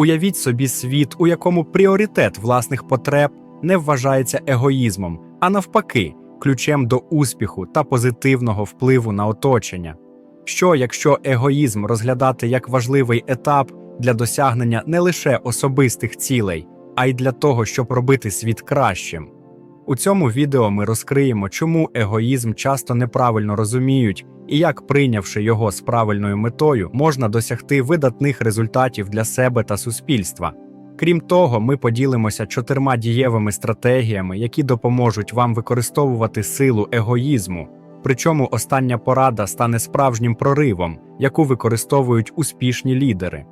Уявіть собі світ, у якому пріоритет власних потреб не вважається егоїзмом, а навпаки, ключем до успіху та позитивного впливу на оточення. Що, якщо егоїзм розглядати як важливий етап для досягнення не лише особистих цілей, а й для того, щоб робити світ кращим? У цьому відео ми розкриємо, чому егоїзм часто неправильно розуміють і як, прийнявши його з правильною метою, можна досягти видатних результатів для себе та суспільства. Крім того, ми поділимося чотирма дієвими стратегіями, які допоможуть вам використовувати силу егоїзму. Причому остання порада стане справжнім проривом, яку використовують успішні лідери.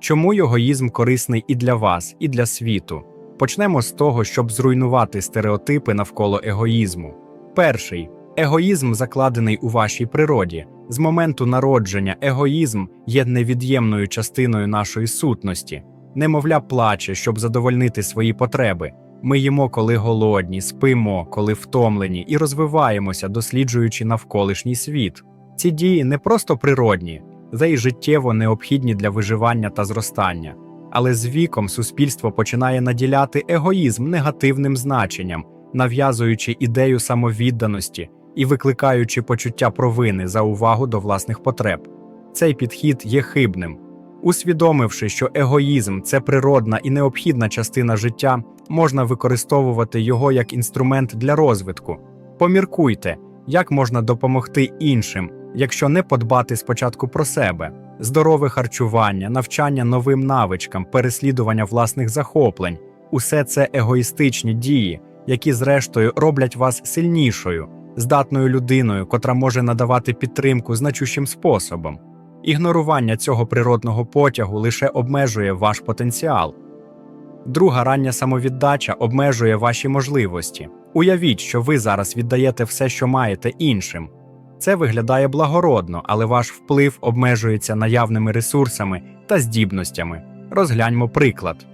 Чому егоїзм корисний і для вас, і для світу? Почнемо з того, щоб зруйнувати стереотипи навколо егоїзму. Перший егоїзм закладений у вашій природі. З моменту народження егоїзм є невід'ємною частиною нашої сутності. Немовля плаче, щоб задовольнити свої потреби. Ми їмо, коли голодні, спимо, коли втомлені, і розвиваємося, досліджуючи навколишній світ. Ці дії не просто природні, але й життєво необхідні для виживання та зростання. Але з віком суспільство починає наділяти егоїзм негативним значенням, нав'язуючи ідею самовідданості і викликаючи почуття провини за увагу до власних потреб. Цей підхід є хибним. Усвідомивши, що егоїзм це природна і необхідна частина життя, можна використовувати його як інструмент для розвитку. Поміркуйте, як можна допомогти іншим, якщо не подбати спочатку про себе, здорове харчування, навчання новим навичкам, переслідування власних захоплень усе це егоїстичні дії, які, зрештою, роблять вас сильнішою, здатною людиною, котра може надавати підтримку значущим способом. Ігнорування цього природного потягу лише обмежує ваш потенціал. Друга рання самовіддача обмежує ваші можливості. Уявіть, що ви зараз віддаєте все, що маєте іншим. Це виглядає благородно, але ваш вплив обмежується наявними ресурсами та здібностями. Розгляньмо приклад: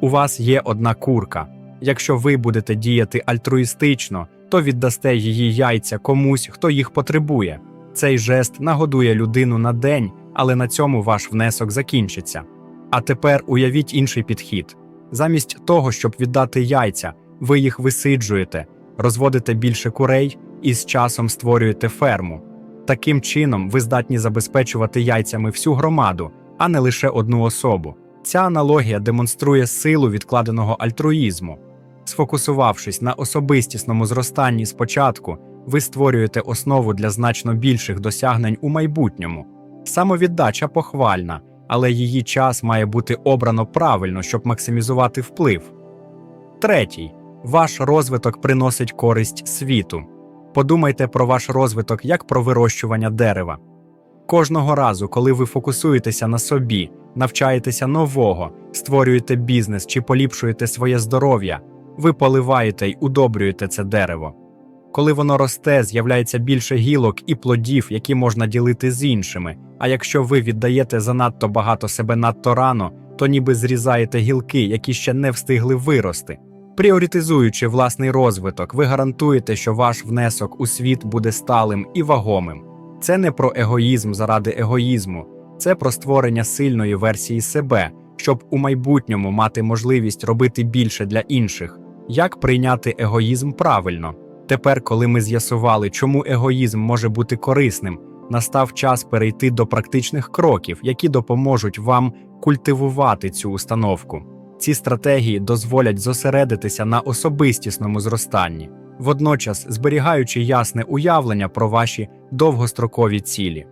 у вас є одна курка. Якщо ви будете діяти альтруїстично, то віддасте її яйця комусь, хто їх потребує. Цей жест нагодує людину на день, але на цьому ваш внесок закінчиться. А тепер уявіть інший підхід. Замість того, щоб віддати яйця, ви їх висиджуєте, розводите більше курей і з часом створюєте ферму. Таким чином, ви здатні забезпечувати яйцями всю громаду, а не лише одну особу. Ця аналогія демонструє силу відкладеного альтруїзму. Сфокусувавшись на особистісному зростанні спочатку, ви створюєте основу для значно більших досягнень у майбутньому. Самовіддача похвальна, але її час має бути обрано правильно, щоб максимізувати вплив. Третій. Ваш розвиток приносить користь світу. Подумайте про ваш розвиток як про вирощування дерева. Кожного разу, коли ви фокусуєтеся на собі, навчаєтеся нового, створюєте бізнес чи поліпшуєте своє здоров'я, ви поливаєте й удобрюєте це дерево. Коли воно росте, з'являється більше гілок і плодів, які можна ділити з іншими. А якщо ви віддаєте занадто багато себе надто рано, то ніби зрізаєте гілки, які ще не встигли вирости. Пріоритизуючи власний розвиток, ви гарантуєте, що ваш внесок у світ буде сталим і вагомим. Це не про егоїзм заради егоїзму, це про створення сильної версії себе, щоб у майбутньому мати можливість робити більше для інших. Як прийняти егоїзм правильно? Тепер, коли ми з'ясували, чому егоїзм може бути корисним, настав час перейти до практичних кроків, які допоможуть вам культивувати цю установку. Ці стратегії дозволять зосередитися на особистісному зростанні, водночас зберігаючи ясне уявлення про ваші довгострокові цілі.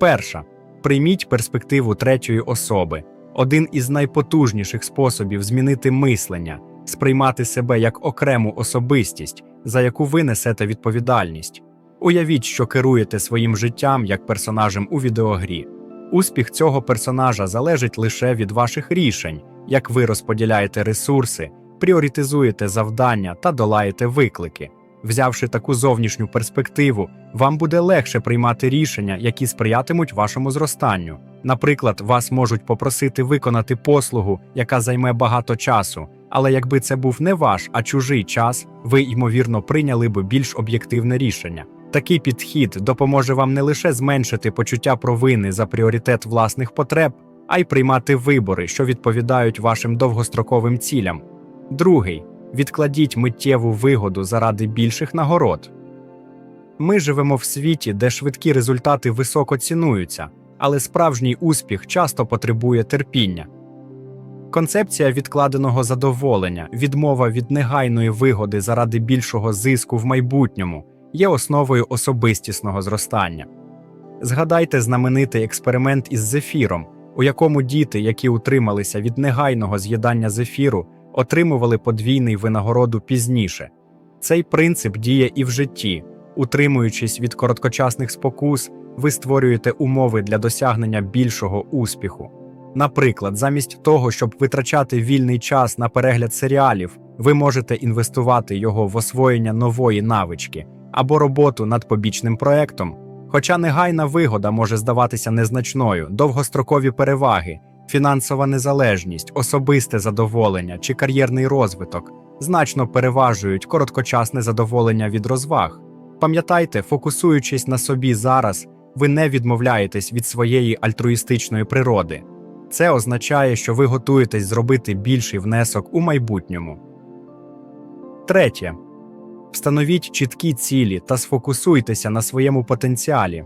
Перша прийміть перспективу третьої особи, один із найпотужніших способів змінити мислення, сприймати себе як окрему особистість, за яку ви несете відповідальність. Уявіть, що керуєте своїм життям як персонажем у відеогрі. Успіх цього персонажа залежить лише від ваших рішень, як ви розподіляєте ресурси, пріоритизуєте завдання та долаєте виклики. Взявши таку зовнішню перспективу, вам буде легше приймати рішення, які сприятимуть вашому зростанню. Наприклад, вас можуть попросити виконати послугу, яка займе багато часу, але якби це був не ваш, а чужий час, ви ймовірно прийняли би більш об'єктивне рішення. Такий підхід допоможе вам не лише зменшити почуття провини за пріоритет власних потреб, а й приймати вибори, що відповідають вашим довгостроковим цілям. Другий відкладіть миттєву вигоду заради більших нагород. Ми живемо в світі, де швидкі результати високо цінуються, але справжній успіх часто потребує терпіння. Концепція відкладеного задоволення, відмова від негайної вигоди заради більшого зиску в майбутньому є основою особистісного зростання. Згадайте знаменитий експеримент із зефіром, у якому діти, які утрималися від негайного з'їдання зефіру, отримували подвійний винагороду пізніше. Цей принцип діє і в житті. Утримуючись від короткочасних спокус, ви створюєте умови для досягнення більшого успіху. Наприклад, замість того, щоб витрачати вільний час на перегляд серіалів, ви можете інвестувати його в освоєння нової навички або роботу над побічним проектом. Хоча негайна вигода може здаватися незначною, довгострокові переваги, фінансова незалежність, особисте задоволення чи кар'єрний розвиток значно переважують короткочасне задоволення від розваг. Пам'ятайте, фокусуючись на собі зараз, ви не відмовляєтесь від своєї альтруїстичної природи. Це означає, що ви готуєтесь зробити більший внесок у майбутньому. Третє. Встановіть чіткі цілі та сфокусуйтеся на своєму потенціалі.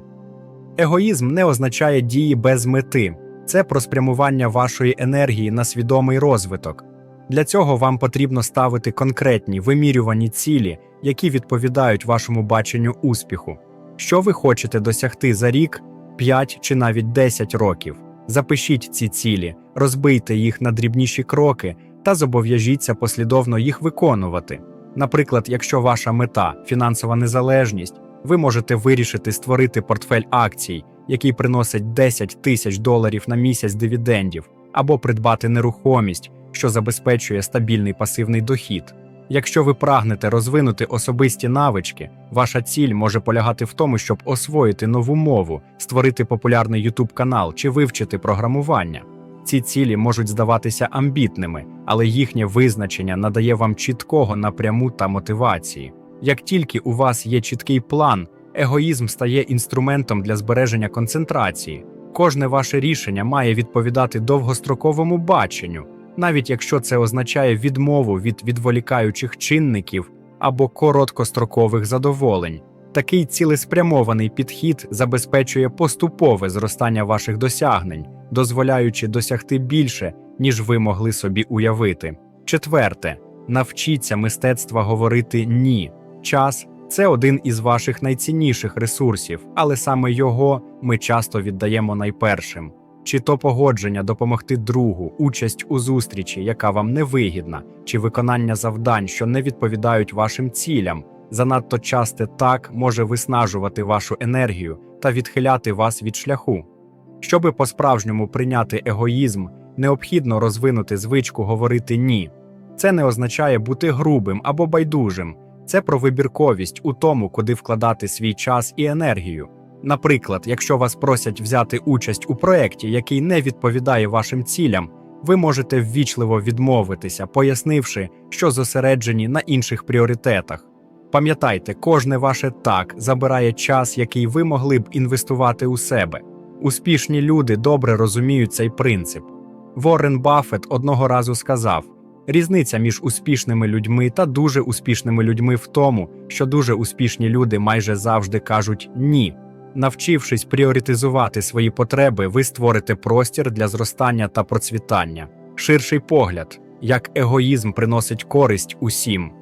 Егоїзм не означає дії без мети, це про спрямування вашої енергії на свідомий розвиток. Для цього вам потрібно ставити конкретні вимірювані цілі, які відповідають вашому баченню успіху. Що ви хочете досягти за рік, 5 чи навіть 10 років. Запишіть ці цілі, розбийте їх на дрібніші кроки та зобов'яжіться послідовно їх виконувати. Наприклад, якщо ваша мета фінансова незалежність, ви можете вирішити створити портфель акцій, який приносить 10 тисяч доларів на місяць дивідендів, або придбати нерухомість, що забезпечує стабільний пасивний дохід. Якщо ви прагнете розвинути особисті навички, ваша ціль може полягати в тому, щоб освоїти нову мову, створити популярний YouTube канал чи вивчити програмування. Ці цілі можуть здаватися амбітними, але їхнє визначення надає вам чіткого напряму та мотивації. Як тільки у вас є чіткий план, егоїзм стає інструментом для збереження концентрації. Кожне ваше рішення має відповідати довгостроковому баченню, навіть якщо це означає відмову від відволікаючих чинників або короткострокових задоволень. Такий цілеспрямований підхід забезпечує поступове зростання ваших досягнень, дозволяючи досягти більше, ніж ви могли собі уявити. Четверте, навчіться мистецтва говорити ні. Час це один із ваших найцінніших ресурсів, але саме його ми часто віддаємо найпершим. Чи то погодження допомогти другу, участь у зустрічі, яка вам не вигідна, чи виконання завдань, що не відповідають вашим цілям. Занадто часте так може виснажувати вашу енергію та відхиляти вас від шляху. Щоби по-справжньому прийняти егоїзм, необхідно розвинути звичку говорити ні. Це не означає бути грубим або байдужим, це про вибірковість у тому, куди вкладати свій час і енергію. Наприклад, якщо вас просять взяти участь у проєкті, який не відповідає вашим цілям, ви можете ввічливо відмовитися, пояснивши, що зосереджені на інших пріоритетах. Пам'ятайте, кожне ваше так забирає час, який ви могли б інвестувати у себе. Успішні люди добре розуміють цей принцип. Ворен Баффет одного разу сказав: різниця між успішними людьми та дуже успішними людьми в тому, що дуже успішні люди майже завжди кажуть ні. Навчившись пріоритизувати свої потреби, ви створите простір для зростання та процвітання, ширший погляд, як егоїзм приносить користь усім.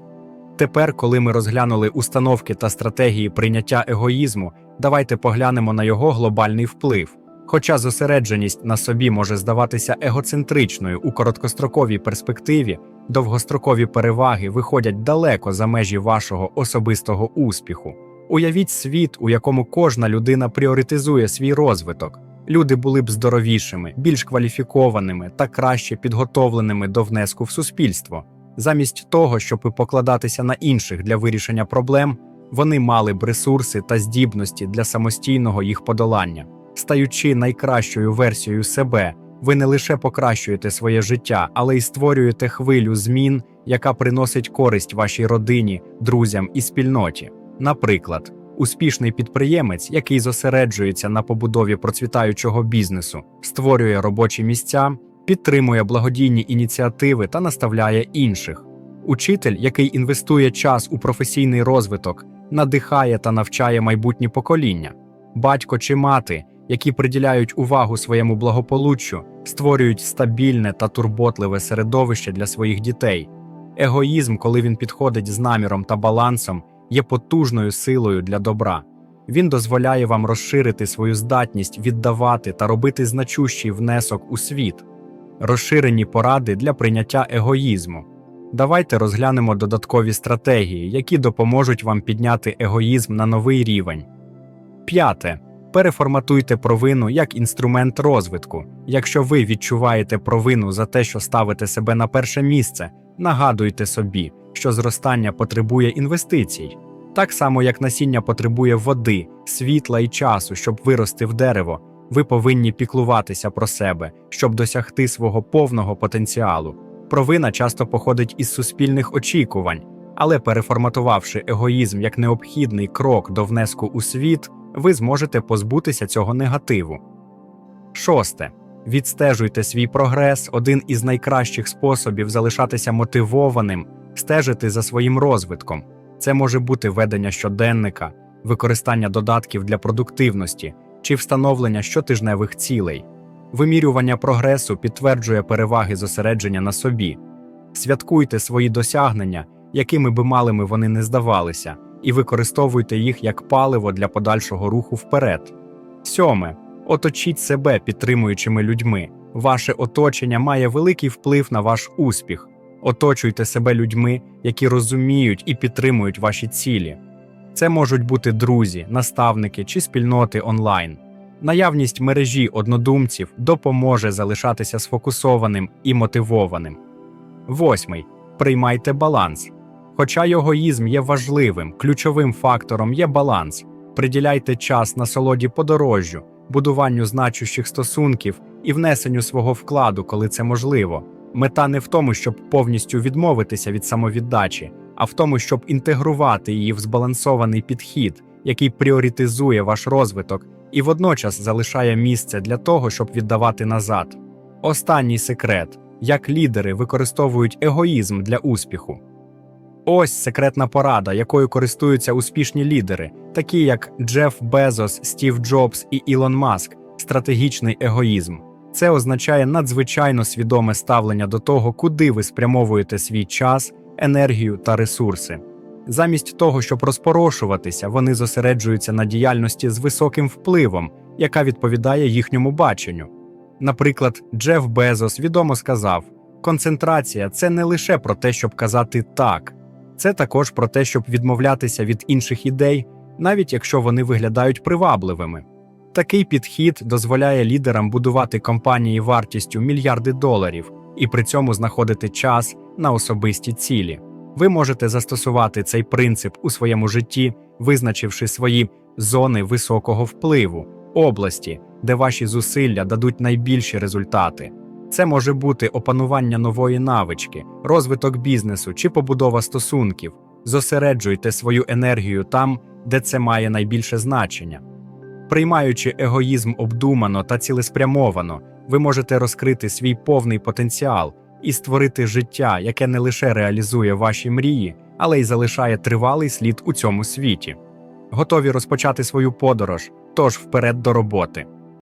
Тепер, коли ми розглянули установки та стратегії прийняття егоїзму, давайте поглянемо на його глобальний вплив. Хоча зосередженість на собі може здаватися егоцентричною у короткостроковій перспективі, довгострокові переваги виходять далеко за межі вашого особистого успіху. Уявіть світ, у якому кожна людина пріоритизує свій розвиток. Люди були б здоровішими, більш кваліфікованими та краще підготовленими до внеску в суспільство. Замість того, щоб покладатися на інших для вирішення проблем, вони мали б ресурси та здібності для самостійного їх подолання. Стаючи найкращою версією себе, ви не лише покращуєте своє життя, але й створюєте хвилю змін, яка приносить користь вашій родині, друзям і спільноті. Наприклад, Успішний підприємець, який зосереджується на побудові процвітаючого бізнесу, створює робочі місця, підтримує благодійні ініціативи та наставляє інших. Учитель, який інвестує час у професійний розвиток, надихає та навчає майбутні покоління, батько чи мати, які приділяють увагу своєму благополуччю, створюють стабільне та турботливе середовище для своїх дітей. Егоїзм, коли він підходить з наміром та балансом, є потужною силою для добра. Він дозволяє вам розширити свою здатність віддавати та робити значущий внесок у світ. Розширені поради для прийняття егоїзму. Давайте розглянемо додаткові стратегії, які допоможуть вам підняти егоїзм на новий рівень. П'яте. Переформатуйте провину як інструмент розвитку. Якщо ви відчуваєте провину за те, що ставите себе на перше місце, нагадуйте собі, що зростання потребує інвестицій. Так само, як насіння потребує води, світла і часу, щоб вирости в дерево, ви повинні піклуватися про себе, щоб досягти свого повного потенціалу. Провина часто походить із суспільних очікувань, але переформатувавши егоїзм як необхідний крок до внеску у світ, ви зможете позбутися цього негативу. Шосте. Відстежуйте свій прогрес. Один із найкращих способів залишатися мотивованим, стежити за своїм розвитком. Це може бути ведення щоденника, використання додатків для продуктивності чи встановлення щотижневих цілей. Вимірювання прогресу підтверджує переваги зосередження на собі. Святкуйте свої досягнення, якими би малими вони не здавалися, і використовуйте їх як паливо для подальшого руху вперед. Сьоме. Оточіть себе підтримуючими людьми. Ваше оточення має великий вплив на ваш успіх. Оточуйте себе людьми, які розуміють і підтримують ваші цілі. Це можуть бути друзі, наставники чи спільноти онлайн. Наявність мережі однодумців допоможе залишатися сфокусованим і мотивованим. Восьмий. Приймайте баланс. Хоча егоїзм є важливим, ключовим фактором є баланс. Приділяйте час насолоді подорожжю, будуванню значущих стосунків і внесенню свого вкладу, коли це можливо. Мета не в тому, щоб повністю відмовитися від самовіддачі, а в тому, щоб інтегрувати її в збалансований підхід, який пріоритизує ваш розвиток і водночас залишає місце для того, щоб віддавати назад. Останній секрет: як лідери використовують егоїзм для успіху. Ось секретна порада, якою користуються успішні лідери, такі як Джеф Безос, Стів Джобс і Ілон Маск, стратегічний егоїзм. Це означає надзвичайно свідоме ставлення до того, куди ви спрямовуєте свій час, енергію та ресурси. Замість того, щоб розпорошуватися, вони зосереджуються на діяльності з високим впливом, яка відповідає їхньому баченню. Наприклад, Джеф Безос відомо сказав: концентрація це не лише про те, щоб казати так, це також про те, щоб відмовлятися від інших ідей, навіть якщо вони виглядають привабливими. Такий підхід дозволяє лідерам будувати компанії вартістю мільярди доларів і при цьому знаходити час на особисті цілі. Ви можете застосувати цей принцип у своєму житті, визначивши свої зони високого впливу, області, де ваші зусилля дадуть найбільші результати. Це може бути опанування нової навички, розвиток бізнесу чи побудова стосунків. Зосереджуйте свою енергію там, де це має найбільше значення. Приймаючи егоїзм обдумано та цілеспрямовано, ви можете розкрити свій повний потенціал і створити життя, яке не лише реалізує ваші мрії, але й залишає тривалий слід у цьому світі. Готові розпочати свою подорож, тож вперед до роботи.